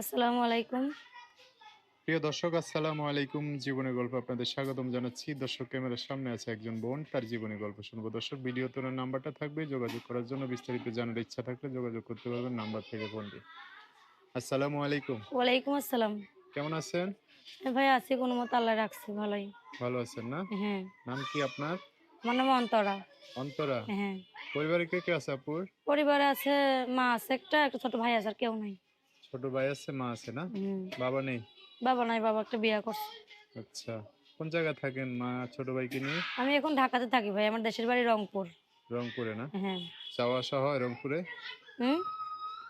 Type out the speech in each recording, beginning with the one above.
আসসালামু আলাইকুম। প্রিয় দর্শক আসসালামু আলাইকুম। জীবনের গল্প আপনাদের স্বাগতম জানাচ্ছি। দর্শক ক্যামেরার সামনে আছে একজন বোন তার জীবনের গল্প শুনব। দর্শক ভিডিও তোলার নাম্বারটা থাকবে যোগাযোগ করার জন্য বিস্তারিত জানার ইচ্ছা থাকলে যোগাযোগ করতে পারবেন নাম্বার থেকে ফোন দিয়ে আসসালামু আলাইকুম। ওয়ালাইকুম আসসালাম। কেমন আছেন? ভাই আছি কোনো মতো আল্লাহ রাখছে ভালোই। ভালো আছেন না? হ্যাঁ। নাম কি আপনার? আমার নাম অন্তরা। অন্তরা? হ্যাঁ। পরিবারে কে কে আছে আপুর? পরিবারে আছে মা আছে একটা একটা ছোট ভাই আছে আর কেউ নাই। ছোট ভাই আছে মা আছে না? বাবা নেই? বাবা নাই বাবা একটা বিয়ে করছে। আচ্ছা কোন জায়গায় থাকেন মা ছোট ভাই ভাইকে নিয়ে? আমি এখন ঢাকাতে থাকি ভাই আমার দেশের বাড়ি রংপুর। রংপুরে না? হ্যাঁ। যাওয়া আসা হয় রংপুরে? হুম?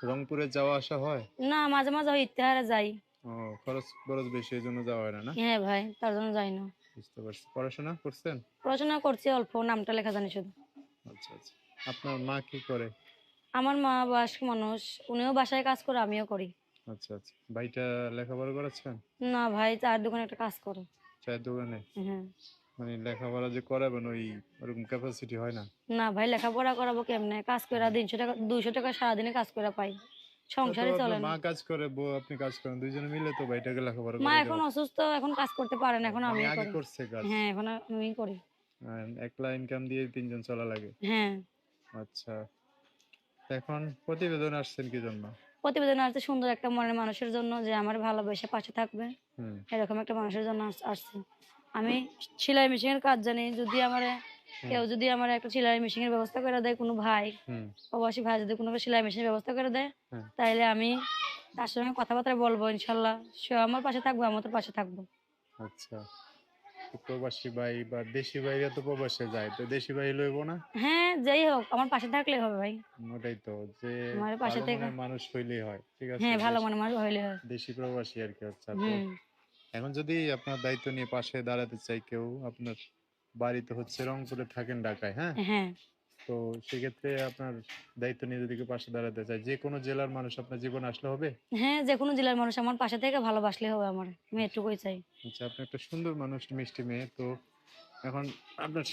রংপুরে যাওয়া আসা হয়? না মাঝে মাঝে ওই ইতিহারে যাই। ও খরচ খরচ বেশি এই জন্য যাওয়া হয় না না? হ্যাঁ ভাই তার জন্য যাই না। বুঝতে পারছি। পড়াশোনা করছেন? পড়াশোনা করছি অল্প নামটা লেখা জানি শুধু। আচ্ছা আচ্ছা। আপনার মা কি করে? আমার মা বয়স্ক মানুষ উনিও বাসায় কাজ করে আমিও করি। আচ্ছা আচ্ছা। ভাইটা লেখাপড়া করাচ্ছেন না ভাই চার দোকানে একটা কাজ করে। চায়ের দোকানে? হ্যাঁ। মানে লেখাপড়া যে করাবেন ওই ওরকম ক্যাপাসিটি হয় না? না ভাই লেখাপড়া করাবো কেমনে? কাজ করে তিনশো টাকা দুইশো টাকা সারাদিনে কাজ করে পাই। সংসারে চলে মা কাজ করে বউ আপনি কাজ করেন দুইজনে মিলে তো ভাইটাকে লেখাপড়া মা এখন অসুস্থ এখন কাজ করতে পারে না এখন আমি আমি আগে করি। করছে কাজ। হ্যাঁ এখন আমি করি। আর একলা ইনকাম দিয়ে তিনজন চলা লাগে। হ্যাঁ। আচ্ছা। এখন প্রতিবেদন আসছেন কি জন্য প্রতিবেদন আসছে সুন্দর একটা মনের মানুষের জন্য যে আমার ভালোবেসে পাশে থাকবে। এরকম একটা মানুষের জন্য আসছে। আমি সেলাই মেশিনের কাজ জানি যদি আমার কেউ যদি আমার একটা সেলাই মেশিনের ব্যবস্থা করে দেয় কোনো ভাই প্রবাসী ভাই যদি কোনো সেলাই মেশিনের ব্যবস্থা করে দেয়। তাইলে আমি তার সঙ্গে কথাবার্তা বলব ইনশাল্লাহ। সে আমার পাশে থাকব আমার পাশে থাকব। আচ্ছা। প্রবাসী ভাই বা দেশি ভাইরা তো প্রবাসে যায় তো দেশি ভাই লইব না? হ্যাঁ যাই হোক আমার পাশে থাকলে হবে ভাই। ওটাই তো যে আমার পাশে থেকে- মানুষ হইলেই হয় ঠিক আছে? হ্যাঁ ভালো মনে মানুষ হইলে হয়। দেশি প্রবাসী আর কি আচ্ছা এখন যদি আপনার দায়িত্ব নিয়ে পাশে দাঁড়াতে চাই কেউ আপনার বাড়িতে হচ্ছে রংপুরে থাকেন ঢাকায় হ্যাঁ? হ্যাঁ। তো সেক্ষেত্রে আপনার দায়িত্ব নিয়ে যদি পাশে দাঁড়াতে চায় যে কোনো জেলার মানুষ আপনার জীবনে আসলে হবে? হ্যাঁ যে কোনো জেলার মানুষ আমার পাশে থেকে ভালোবাসলে হবে আমার আমি এটুকুই চাই। আচ্ছা আপনি একটা সুন্দর মানুষ মিষ্টি মেয়ে তো এখন আপনার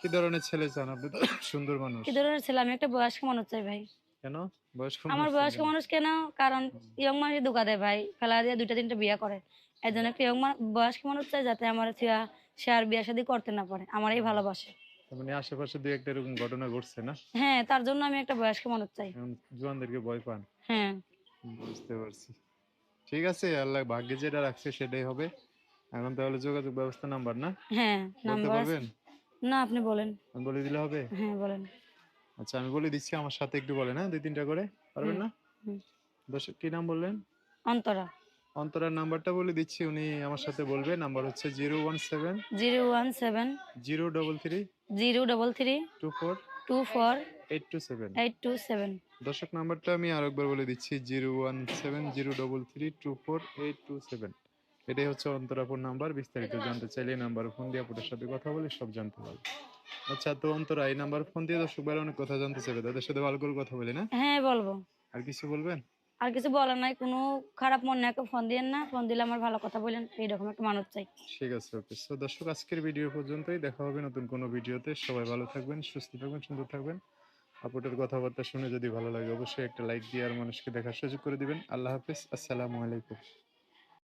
কি ধরনের ছেলে চান আপনি? তো সুন্দর মানুষ। কি ধরনের ছেলে? আমি একটা বয়স্ক মানুষ চাই ভাই। কেন? বয়স্ক আমার বয়স্ক মানুষ কেন? কারণ ইয়ং মানুষ ধোকা দেয় ভাই ফেলা দিয়ে দুইটা তিনটা বিয়ে করে। এই জন্য একটা ইয়ং বয়স্ক মানুষ চাই যাতে আমার সে আর বিয়ে শাদী করতে না পারে আমারই ভালোবাসে। মানে আশেপাশে দুই একটা এরকম ঘটনা ঘটছে না? হ্যাঁ তার জন্য আমি একটা বয়স্ক মানুষ চাই। জোয়ানদেরকে ভয় পান? হ্যাঁ। বুঝতে পারছি। ঠিক আছে আল্লাহ ভাগ্যে যেটা রাখছে সেটাই হবে। এখন তাহলে যোগাযোগ ব্যবস্থা নাম্বার না? হ্যাঁ নাম্বার পারবেন? না আপনি বলেন। আমি বলে দিলে হবে? হ্যাঁ বলেন। আচ্ছা আমি বলে দিচ্ছি আমার সাথে একটু বলেন হ্যাঁ দুই তিনটা করে? পারবেন না। দর্শক কি নাম বললেন? অন্তরা। অন্তরার নাম্বারটা বলে দিচ্ছি উনি আমার সাথে বলবে। নাম্বার হচ্ছে zero one seven zero one seven zero double three zero double three two four two four eight two seven eight two seven দর্শক নাম্বারটা আমি আরেকবার বলে দিচ্ছি zero one seven zero double three two four eight two seven এটাই হচ্ছে অন্তরাপুর number বিস্তারিত জানতে চাইলে এই নাম্বারে ফোন দিয়ে আপনার সাথে কথা বলে সব জানতে পারবে। আচ্ছা তো অন্তরা এই নাম্বার ফোন দিয়ে দর্শক অনেক কথা জানতে চাইবে তাদের সাথে ভালো করে কথা বলে না? হ্যাঁ বলব। আর কিছু বলবেন? আর কিছু বলার নাই, কোনো খারাপ মন না ফোন দিয়েন না, ফোন দিলে আমার ভালো কথা বলেন, এইরকম একটা মানুষ চাই। ঠিক আছে, ওকে। সো দর্শক, আজকের ভিডিও পর্যন্তই। দেখা হবে নতুন কোনো ভিডিওতে সবাই ভালো থাকবেন, সুস্থ থাকবেন, সুন্দর থাকবেন। আপুটের কথাবার্তা শুনে যদি ভালো লাগে, অবশ্যই একটা লাইক দিয়ে আর মানুষকে দেখার সুযোগ করে দিবেন। আল্লাহ হাফিজ, আসসালামু আলাইকুম।